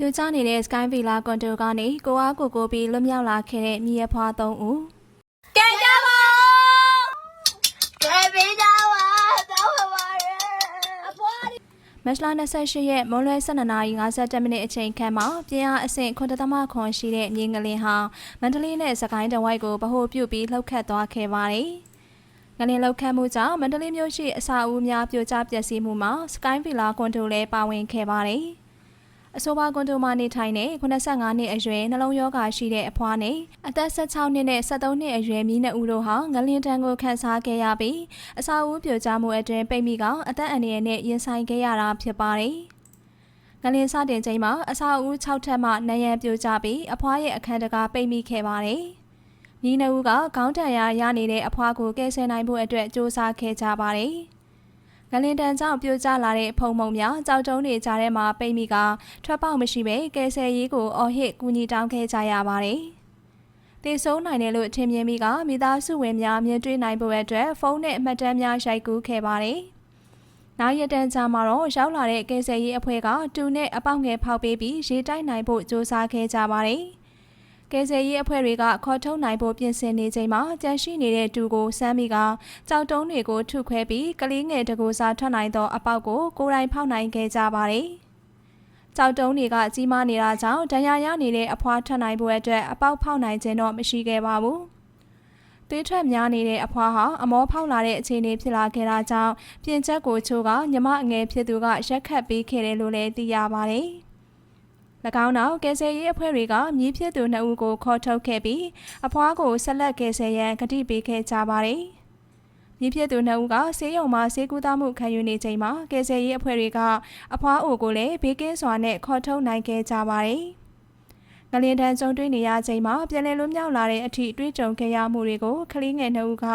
ပြိုကျနေတဲ့ Sky Villa ကွန်ဒိုကနေကိုအားကိုကိုပြီးလွတ်မြောက်လာခဲ့တဲ့မြေရဖွား၃ဦးကဲကြပါကဲပေးကြပါတော့ပါရဲအဖွားမတ်လ28ရက်မွန်းလွဲ12:57မိနစ်အချိန်ခန့်မှာပြင်းအားအဆင့်9.9ရှိတဲ့မြေငလင်ဟာမန္တလေးနဲ့စကိုင်းတဝိုက်ကိုဗဟိုပြုပြီးလှုပ်ခတ်သွားခဲ့ပါတယ်။ငလင်လှုပ်ခတ်မှုကြောင့်မန္တလေးမြို့ရှိအဆောက်အဦများပြိုကျပျက်စီးမှုမှာ Sky Villa ကွန်ဒိုလည်းပါဝင်ခဲ့ပါတယ်။ အဆိုပါကွန်ဒိုမှာနေထိုင်တဲ့85နှစ်အရွယ်နှလုံးရောဂါရှိတဲ့အဖွားနဲ့အသက်16နှစ်နဲ့73နှစ်အရွယ်မြင်းနှစ်ဦးတို့ဟာငလင်တန်းကိုခန်းစားခဲ့ရပြီးအဆောက်အဦပြိုကျမှုအတွင်းပိတ်မိကအသက်အန္တရာယ်နဲ့ရင်ဆိုင်ခဲ့ရတာဖြစ်ပါတယ်။ငလင်စတင်ချိန်မှာအဆောက်အဦ6ထပ်မှနံရံပြိုကျပြီးအဖွားရဲ့အခန်းတကာပိတ်မိခဲ့ပါတယ်။ညီနှစ်ဦးကခေါင်းတန်ရာရနေတဲ့အဖွားကိုကယ်ဆယ်နိုင်ဖို့အတွက်စ조사ခဲ့ကြပါတယ်။ ငလင်တန်ကြောင့်ပြိုကျလာတဲ့ဖုံမုံများကြောက်တုံးတွေကြားထဲမှာပိတ်မိကထွက်ပေါက်မရှိပဲကယ်ဆယ်ရေးကိုအော်ဟစ်ကူညီတောင်းခဲ့ကြရပါတယ်။တေဆုံးနိုင်တယ်လို့ထင်မြင်မိကမိသားစုဝင်များမြင်တွေ့နိုင်ဖို့အတွက်ဖုန်းနဲ့အမှတ်တမ်းများရိုက်ကူးခဲ့ပါတယ်။နောက်ရက်တန်းကြာမှာတော့ရောက်လာတဲ့ကယ်ဆယ်ရေးအဖွဲ့ကတူနဲ့အပေါက်ငယ်ဖောက်ပေးပြီးရေတိုက်နိုင်ဖို့စ조사ခဲ့ကြပါတယ်။ ကယ်ဆယ်ရေးအဖွဲ့တွေကခေါ်ထုတ်နိုင်ဖို့ပြင်ဆင်နေချိန်မှာကြန့်ရှိနေတဲ့တူကိုစမ်းမိကကြောက်တုံးတွေကိုထုခွဲပြီးကလေးငယ်တကူစားထွက်နိုင်သောအပေါက်ကိုကိုယ်တိုင်ဖောက်နိုင်ခဲ့ကြပါတယ်။ကြောက်တုံးတွေကကြီးမားနေတာကြောင့်ဒဏ်ရာရနေတဲ့အဖွားထွက်နိုင်ဖို့အတွက်အပေါက်ဖောက်နိုင်ခြင်းတော့မရှိခဲ့ပါဘူး။သွေးထွက်များနေတဲ့အဖွားဟာအမောဖောက်လာတဲ့အခြေအနေဖြစ်လာခဲ့တာကြောင့်ပြင်ချက်ကိုချိုးကညီမအငယ်ဖြစ်သူကရက်ခတ်ပေးခဲ့တယ်လို့လည်းသိရပါတယ်။၎ င်းနောက်ကယ်ဆယ်ရေးအဖွဲ့တွေကမြည်ဖြစ်သူနှစ်ဦးကိုခေါ်ထုတ်ခဲ့ပြီးအဖွားကိုဆက်လက်ကယ်ဆယ်ရန်ကတိပေးခဲ့ကြပါတယ်။မြည်ဖြစ်သူနှစ်ဦးကဆေးရုံမှာဆေးကူးသားမှုခံယူနေချိန်မှာကယ်ဆယ်ရေးအဖွဲ့တွေကအဖွားအိုကိုလည်းဘေးကင်းစွာနဲ့ခေါ်ထုတ်နိုင်ခဲ့ကြပါတယ်။ငလင်တန်းကြုံတွေ့နေရချိန်မှာပြည်လဲလွတ်မြောက်လာတဲ့အထိတွေးကြုံခဲ့ရမှုတွေကိုကလေးငယ်နှစ်ဦးက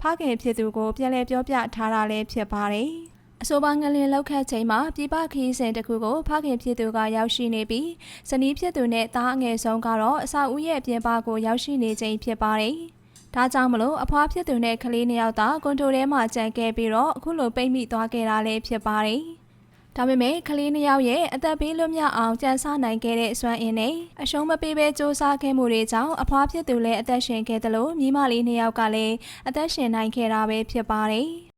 ဖခင်ဖြစ်သူကိုပြည်လဲပြောပြထားတာလည်းဖြစ်ပါတယ်။ အဆိုပါငလင်လောက်ခတ်ချိန်မှာပြပခီးစဉ်တစ်ခုကိုဖခင်ဖြစ်သူကရောက်ရှိနေပြီးဇနီးဖြစ်သူနဲ့သားအငယ်ဆုံးကတော့အဆောက်အဦရဲ့ပြင်ပကိုရောက်ရှိနေချိန်ဖြစ်ပါတယ်။ဒါကြောင့်မလို့အဖွားဖြစ်သူနဲ့ကလေးနှစ်ယောက်သာကွန်တိုထဲမှာကြံခဲ့ပြီးတော့အခုလိုပိတ်မိသွားခဲ့တာလည်းဖြစ်ပါတယ်။ဒါပေမဲ့ကလေးနှစ်ယောက်ရဲ့အသက်ပေးလွတ်မြောက်အောင်ကြံစားနိုင်ခဲ့တဲ့စွမ်းအင်နဲ့အရှုံးမပေးဘဲစူးစမ်းခဲ့မှုတွေကြောင့်အဖွားဖြစ်သူလည်းအသက်ရှင်ခဲ့တယ်လို့မိမလေးနှစ်ယောက်ကလည်းအသက်ရှင်နိုင်ခဲ့တာပဲဖြစ်ပါတယ်။